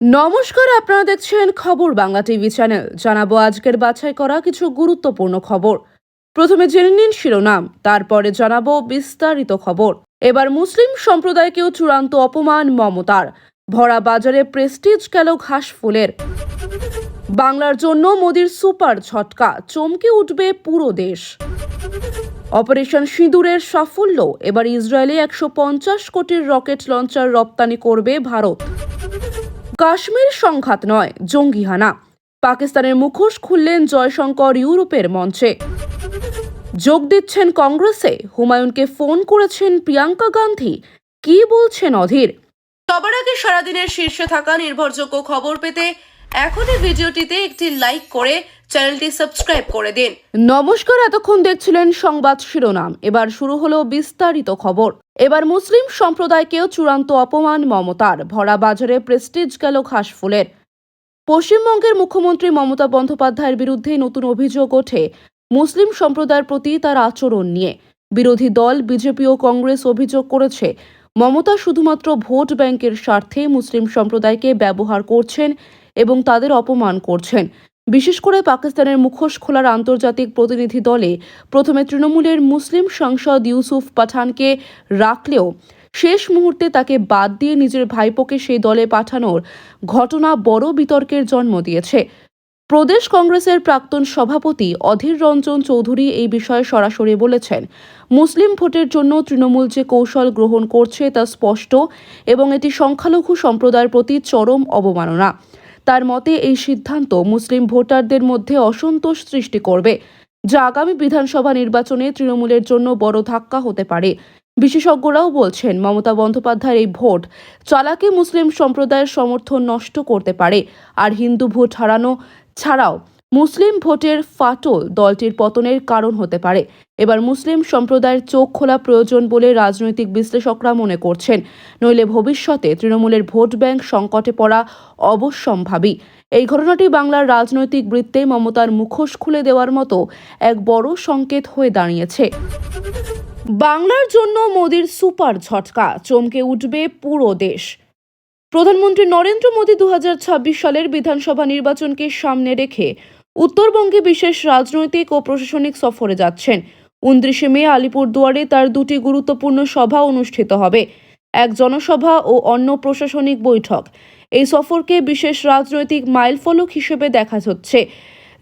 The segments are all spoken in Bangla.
নমস্কার, আপনারা দেখছেন খবর বাংলা টিভি চ্যানেল। জানাব আজকের বাছাই করা কিছু গুরুত্বপূর্ণ খবর। প্রথমে জেনে নিন শিরোনাম, তারপরে জানাব বিস্তারিত খবর। এবার মুসলিম সম্প্রদায়কেও চূড়ান্ত অপমান মমতার। ভরা বাজারে প্রেস্টিজ গেল ঘাস ফুলের। বাংলার জন্য মোদির সুপার ছটকা চমকে উঠবে পুরো দেশ। অপারেশন সিঁদুরের সাফল্য, এবার ইসরায়েলে একশো পঞ্চাশ কোটির রকেট লঞ্চার রপ্তানি করবে ভারত। কাশ্মীর সংঘাত নয় জঙ্গি হানা পাকিস্তানের মুখোশ খুললেন জয়শঙ্কর ইউরোপের মঞ্চে। যোগ দিচ্ছেন কংগ্রেসে হুমায়ুনকে ফোন করেছেন প্রিয়াঙ্কা গান্ধী। কি বলছেন অধীর? সবার আগে সারাদিনের শীর্ষে থাকা নির্ভরযোগ্য খবর পেতে এখনই ভিডিওটিতে একটি লাইক করে চ্যানেলটি সাবস্ক্রাইব করে দিন। নমস্কার এতক্ষণ দেখছিলেন সংবাদ শিরোনাম। এবার শুরু হলো বিস্তারিত খবর। এবার মুসলিম সম্প্রদায়কেও চূড়ান্ত অপমান মমতার। ভরা বাজারে প্রেস্টিজ গেল ঘাসফুলের পশ্চিমবঙ্গের মুখ্যমন্ত্রী মমতা বন্দ্যোপাধ্যায়ের বিরুদ্ধে নতুন অভিযোগ ওঠে মুসলিম সম্প্রদায়ের প্রতি তার আচরণ নিয়ে। বিরোধী দল, বিজেপি ও কংগ্রেস অভিযোগ করেছে, মমতা শুধুমাত্র ভোট ব্যাংকের স্বার্থে মুসলিম সম্প্রদায়কে ব্যবহার করছেন এবং তাদের অপমান করছেন। বিশেষ করে পাকিস্তানের মুখোশ খোলার আন্তর্জাতিক প্রতিনিধি দলে প্রথমে তৃণমূলের মুসলিম সাংসদ ইউসুফ পাঠানকে রাখলেও শেষ মুহূর্তে তাকে বাদ দিয়ে নিজের ভাইপোকে সেই দলে পাঠানোর ঘটনা বড় বিতর্কের জন্ম দিয়েছে। প্রদেশ কংগ্রেসের প্রাক্তন সভাপতি অধীর রঞ্জন চৌধুরী এই বিষয়ে সরাসরি বলেছেন, মুসলিম ভোটের জন্য তৃণমূল যে কৌশল গ্রহণ করছে তা স্পষ্ট এবং এটি সংখ্যালঘু সম্প্রদায়ের প্রতি চরম অবমাননা। তার মতে এই সিদ্ধান্ত মুসলিম ভোটারদের মধ্যে অসন্তোষ সৃষ্টি করবে, যা আগামী বিধানসভা নির্বাচনে তৃণমূলের জন্য বড় ধাক্কা হতে পারে। বিশেষজ্ঞরাও বলছেন, মমতা বন্দ্যোপাধ্যায়ের এই ভোট চালাকে মুসলিম সম্প্রদায়ের সমর্থন নষ্ট করতে পারে, আর হিন্দু ভোট হারানো ছাড়াও মুসলিম ভোটের ফাটল দলটির পতনের কারণ হতে পারে। এবার মুসলিম সম্প্রদায়ের চোখ খোলা প্রয়োজন বলে রাজনৈতিক বিশ্লেষকরা মনে করছেন। নইলে ভবিষ্যতে তৃণমূলের ভোট ব্যাংক সংকটে পড়া অবশ্যম্ভাবী। এই ঘটনাটি বাংলার রাজনৈতিক বৃত্তে মমতার মুখোশ খুলে দেওয়ার মতো এক বড় সংকেত হয়ে দাঁড়িয়েছে। বাংলার জন্য মোদির সুপার ঝটকা, চমকে উঠবে পুরো দেশ। প্রধানমন্ত্রী নরেন্দ্র মোদী দু হাজার ছাব্বিশ সালের বিধানসভা নির্বাচনকে সামনে রেখে উত্তরবঙ্গে বিশেষ রাজনৈতিক ও প্রশাসনিক সফরে যাচ্ছেন। উনত্রিশে মে আলিপুরদুয়ারে তার দুটি গুরুত্বপূর্ণ সভা অনুষ্ঠিত হবে। এক জনসভা ও অন্য প্রশাসনিক বৈঠক। এই সফরকে বিশেষ রাজনৈতিক মাইলফলক হিসেবে দেখা হচ্ছে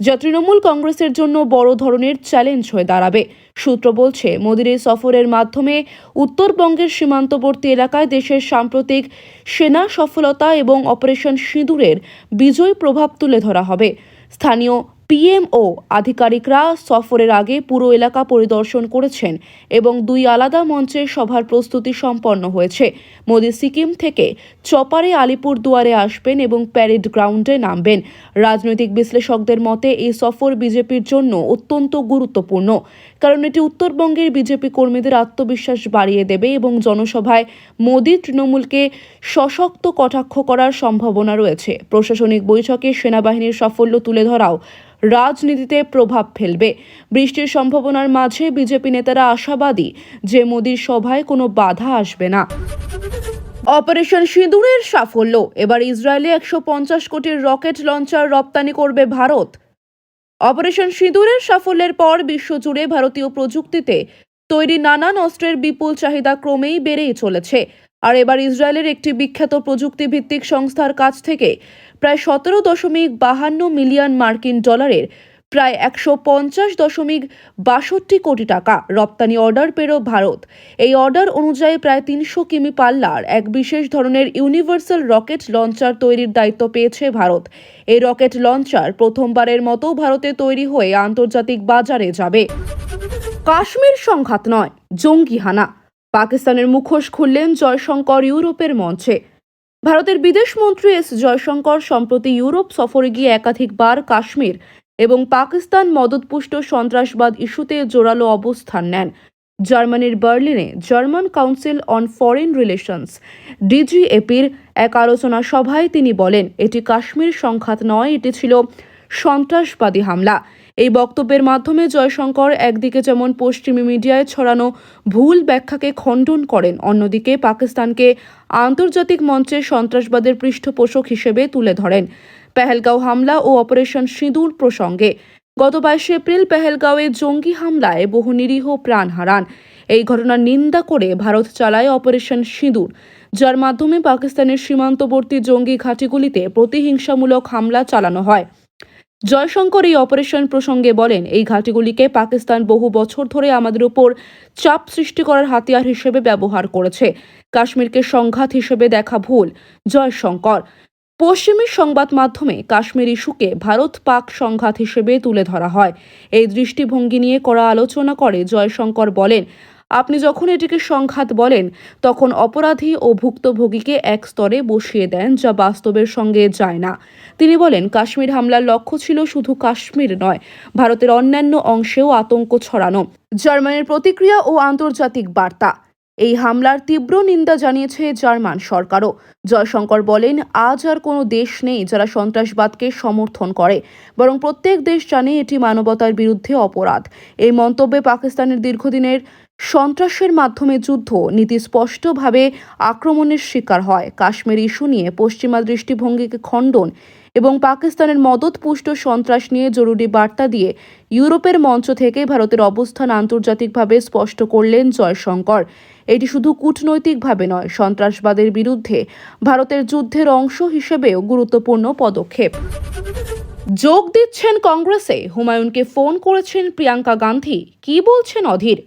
যা তৃণমূল কংগ্রেসের জন্য বড় ধরনের চ্যালেঞ্জ হয়ে দাঁড়াবে। সূত্র বলছে, মোদির এই সফরের মাধ্যমে উত্তরবঙ্গের সীমান্তবর্তী এলাকায় দেশের সাম্প্রতিক সেনা সফলতা এবং অপারেশন সিঁদুরের বিজয় প্রভাব তুলে ধরা হবে। স্থানীয় পিএমও আধিকারিকরা সফরের আগে পুরো এলাকা পরিদর্শন করেছেন এবং দুই আলাদা মঞ্চে সভার প্রস্তুতি সম্পন্ন হয়েছে। মোদি সিকিম থেকে চপারে আলিপুর দুয়ারে আসবেন এবং প্যারেড গ্রাউন্ডে নামবেন। রাজনৈতিক বিশ্লেষকদের মতে, এই সফর বিজেপির জন্য অত্যন্ত গুরুত্বপূর্ণ। কারণ এটি উত্তরবঙ্গের বিজেপি কর্মীদের আত্মবিশ্বাস বাড়িয়ে দেবে এবং জনসভায় মোদি, তৃণমূলকে সশক্ত কটাক্ষ করার সম্ভাবনা রয়েছে। প্রশাসনিক বৈঠকে সেনাবাহিনীর সাফল্য তুলে ধরাও রাজনীতিতে প্রভাব ফেলবে। বৃষ্টির সম্ভাবনার মাঝে বিজেপি নেতারা আশাবাদী যে মোদির সভায় কোনো বাধা আসবে না। অপারেশন সিঁদুরের সাফল্য, এবার ইসরায়েলে একশো পঞ্চাশ কোটির রকেট লঞ্চার রপ্তানি করবে ভারত। অপারেশন সিঁদুরের সাফল্যের পর বিশ্বজুড়ে ভারতীয় প্রযুক্তিতে তৈরি নানান অস্ত্রের বিপুল চাহিদা ক্রমেই বেড়েই চলেছে। আর এবার ইসরায়েলের একটি বিখ্যাত প্রযুক্তিভিত্তিক সংস্থার কাছ থেকে প্রায় সতেরো দশমিক বাহান্ন মিলিয়ন মার্কিন ডলারের প্রায় একশো পঞ্চাশ দশমিক বাষট্টি কোটি টাকা রপ্তানি অর্ডার পেল ভারত। এই অর্ডার অনুযায়ী প্রায় তিনশো কিমি পাল্লার এক বিশেষ ধরনের ইউনিভার্সাল রকেট লঞ্চার তৈরির দায়িত্ব পেয়েছে ভারত। এই রকেট লঞ্চার প্রথমবারের মতো ভারতে তৈরি হয়ে আন্তর্জাতিক বাজারে যাবে। কাশ্মীর সংঘাত নয়, জঙ্গি হানা। পাকিস্তানের মুখোশ খুললেন জয়শঙ্কর ইউরোপের মঞ্চে। ভারতের বিদেশমন্ত্রী এস জয়শঙ্কর সম্প্রতি ইউরোপ সফরে গিয়ে একাধিকবার কাশ্মীর এবং পাকিস্তান মদতপুষ্ট সন্ত্রাসবাদ ইস্যুতে জোরালো অবস্থান নেন। জার্মানির বার্লিনে German council on foreign relations, ডিজিএপির এক আলোচনা সভায় তিনি বলেন, এটি কাশ্মীর সংঘাত নয়, এটি ছিল সন্ত্রাসবাদী হামলা। এই বক্তব্যের মাধ্যমে জয়শঙ্কর একদিকে যেমন পশ্চিমী মিডিয়ায় ছড়ানো ভুল ব্যাখ্যাকে খণ্ডন করেন, অন্যদিকে পাকিস্তানকে আন্তর্জাতিক মঞ্চে সন্ত্রাসবাদের পৃষ্ঠপোষক হিসেবে তুলে ধরেন। পেহেলগাঁও হামলা ও অপারেশন সিঁদুর প্রসঙ্গে। গত বাইশে এপ্রিল পেহেলগাঁওয়ে জঙ্গি হামলায় বহু নিরীহ প্রাণ হারান। এই ঘটনার নিন্দা করে ভারত চালায় অপারেশন সিঁদুর, যার মাধ্যমে পাকিস্তানের সীমান্তবর্তী জঙ্গি ঘাঁটিগুলিতে প্রতিহিংসামূলক হামলা চালানো হয়। জয়শঙ্কর এই অপারেশন প্রসঙ্গে বলেন, এই ঘাঁটিগুলিকে পাকিস্তান বহু বছর ধরে আমাদের উপর চাপ সৃষ্টি করার হাতিয়ার হিসেবে ব্যবহার করেছে। কাশ্মীরকে সংঘাত হিসেবে দেখা ভুল। জয়শঙ্কর পশ্চিমী সংবাদ মাধ্যমে কাশ্মীর ইস্যুকে ভারত পাক সংঘাত হিসেবে তুলে ধরা হয়। এই দৃষ্টিভঙ্গি নিয়ে করা আলোচনা করে জয়শঙ্কর বলেন, আপনি যখন এটিকে সংঘাত বলেন, তখন অপরাধী ও ভুক্তভোগীকে এক স্তরে বসিয়ে দেন, যা বাস্তবের সঙ্গে যায় না। তিনি বলেন, কাশ্মীর হামলার লক্ষ্য ছিল শুধু কাশ্মীর নয়, ভারতের অন্যান্য অংশেও আতঙ্ক ছড়ানো। জার্মানির প্রতিক্রিয়া ও আন্তর্জাতিক বার্তা। এই হামলার তীব্র নিন্দা জানিয়েছে জার্মান সরকারও। জয়শঙ্কর বলেন, আজ আর কোনো দেশ নেই যারা সন্ত্রাসবাদকে সমর্থন করে, বরং প্রত্যেক দেশ জানে এটি মানবতার বিরুদ্ধে অপরাধ। এই মন্তব্যে পাকিস্তানের দীর্ঘদিনের সন্ত্রাসের মাধ্যমে যুদ্ধ, নীতি স্পষ্টভাবে আক্রমণের শিকার হয়। কাশ্মীর ইস্যু নিয়ে পশ্চিমা দৃষ্টিভঙ্গিকে খণ্ডন এবং পাকিস্তানের মদতপুষ্ট সন্ত্রাস নিয়ে জরুরি বার্তা দিয়ে ইউরোপের মঞ্চ থেকে ভারতের অবস্থান আন্তর্জাতিকভাবে স্পষ্ট করলেন জয়শঙ্কর। এটি শুধু কূটনৈতিকভাবে নয়, সন্ত্রাসবাদের বিরুদ্ধে ভারতের যুদ্ধের অংশ হিসেবেও গুরুত্বপূর্ণ পদক্ষেপ। যোগ দিচ্ছেন কংগ্রেসে, হুমায়ুনকে ফোন করেছেন প্রিয়াঙ্কা গান্ধী। কি বলছেন অধীর?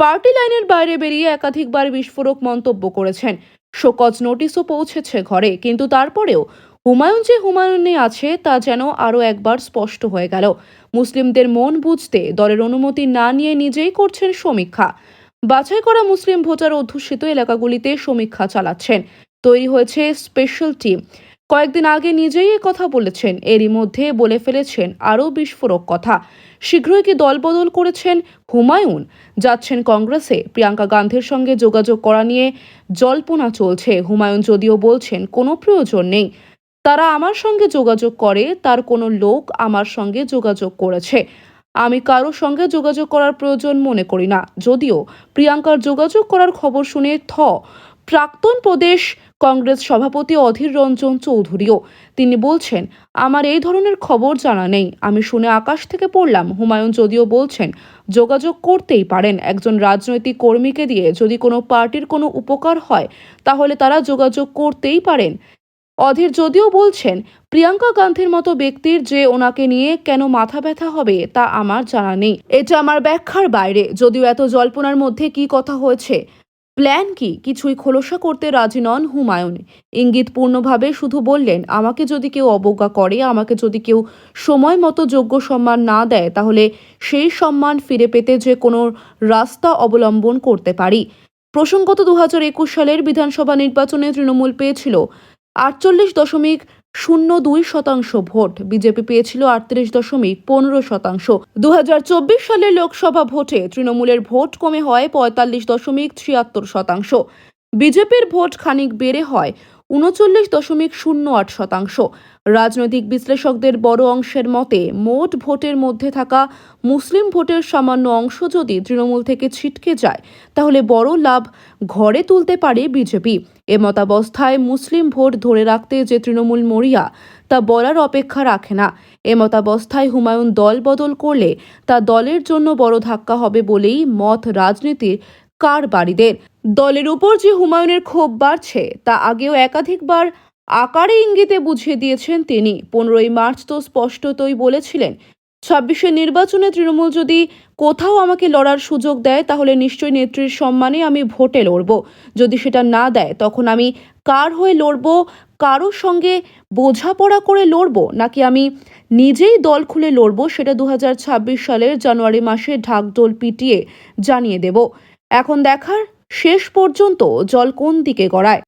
পার্টি লাইনের বাইরে বেরিয়ে একাধিকবার বিস্ফোরক মন্তব্য করেছেন। শোকজ নোটিশও পৌঁছেছে ঘরে, কিন্তু তারপরেও হুমায়ুন যে হুমায়ুনে আছে, তা যেন আরও একবার স্পষ্ট হয়ে গেল। মুসলিমদের মন বুঝতে দলের অনুমতি না নিয়ে নিজেই করছেন সমীক্ষা। বাছাই করা মুসলিম ভোটার অধ্যুষিত এলাকাগুলিতে সমীক্ষা চালাচ্ছেন। তৈরি হয়েছে স্পেশাল টিম কয়েকদিন আগে নিজেই কথা বলেছেন। এরই মধ্যে বলে ফেলেছেন আরও বিস্ফোরক কথা। শীঘ্রই কি দলবদল করেছেন হুমায়ুন? যাচ্ছেন কংগ্রেসে। প্রিয়াঙ্কা গান্ধীর সঙ্গে যোগাযোগ করা নিয়ে জল্পনা চলছে। হুমায়ুন যদিও বলছেন, কোনো প্রয়োজন নেই। তারা আমার সঙ্গে যোগাযোগ করে, তার কোনো লোক আমার সঙ্গে যোগাযোগ করেছে। আমি কারও সঙ্গে যোগাযোগ করার প্রয়োজন মনে করি না। যদিও প্রিয়াঙ্কার যোগাযোগ করার খবর শুনে থ প্রাক্তন প্রদেশ কংগ্রেস সভাপতি অধীর রঞ্জন চৌধুরীও। তিনি বলছেন, আমার এই ধরনের খবর জানা নেই। আমি শুনে আকাশ থেকে পড়লাম। হুমায়ুন যদিও বলছেন, যোগাযোগ করতেই পারেন। একজন রাজনৈতিক কর্মীকে দিয়ে যদি কোনো পার্টির কোনো উপকার হয়, তাহলে তারা যোগাযোগ করতেই পারেন। অধীর যদিও বলছেন, প্রিয়াঙ্কা গান্ধীর মতো ব্যক্তির যে ওনাকে নিয়ে কেন মাথা ব্যথা হবে, তা আমার জানা নেই। এটা আমার ব্যাখ্যার বাইরে। যদিও এত জল্পনার মধ্যে কি কথা হয়েছে প্ল্যান কি? কিছুই খোলসা করতে রাজি নন হুমায়ুন ইঙ্গিতপূর্ণভাবে শুধু বললেন, আমাকে যদি কেউ অবজ্ঞা করে, আমাকে যদি কেউ সময় মতো যোগ্য সম্মান না দেয়, তাহলে সেই সম্মান ফিরে পেতে যে কোনো রাস্তা অবলম্বন করতে পারি। প্রসঙ্গত দু হাজার একুশ সালের বিধানসভা নির্বাচনে তৃণমূল পেয়েছিল আটচল্লিশ দশমিক শূন্য দুই শতাংশ ভোট। বিজেপি পেয়েছিল আটত্রিশ দশমিক পনেরো শতাংশ। দু হাজার চব্বিশ সালের লোকসভা ভোটে তৃণমূলের ভোট কমে হয় পঁয়তাল্লিশ দশমিক ছিয়াত্তর শতাংশ। বিজেপির ভোট খানিক বেড়ে হয় উনচল্লিশ দশমিক শূন্য আট শতাংশ। রাজনৈতিক বিশ্লেষকদের বড় অংশের মতে, মোট ভোটের মধ্যে থাকা মুসলিম ভোটের সামান্য অংশ যদি তৃণমূল থেকে ছিটকে যায়, তাহলে বড় লাভ ঘরে তুলতে পারে বিজেপি। এ মতাবস্থায় মুসলিম ভোট ধরে রাখতে যে তৃণমূল মরিয়া, তা বলার অপেক্ষা রাখে না। এ মতাবস্থায় হুমায়ুন দল বদল করলে তা দলের জন্য বড় ধাক্কা হবে বলেই মত রাজনীতির কার বাড়িদের দলের উপর যে হুমায়ুনের ক্ষোভ বাড়ছে, তা আগেও একাধিকবার আকারে ইঙ্গিতে বুঝিয়ে দিয়েছেন তিনি। পনেরোই মার্চ তো স্পষ্টতই বলেছিলেন ছাব্বিশের নির্বাচনে তৃণমূল যদি কোথাও আমাকে লড়ার সুযোগ দেয়, তাহলে নিশ্চয়ই নেত্রীর সম্মানে আমি ভোটে লড়ব। যদি সেটা না দেয়, তখন আমি কার হয়ে লড়ব? কারোর সঙ্গে বোঝাপড়া করে লড়ব? নাকি আমি নিজেই দল খুলে লড়ব? সেটা দু হাজার ছাব্বিশ সালের জানুয়ারি মাসে ঢাকঢোল পিটিয়ে জানিয়ে দেব। এখন দেখার শেষ পর্যন্ত জল কোন দিকে গড়ায়?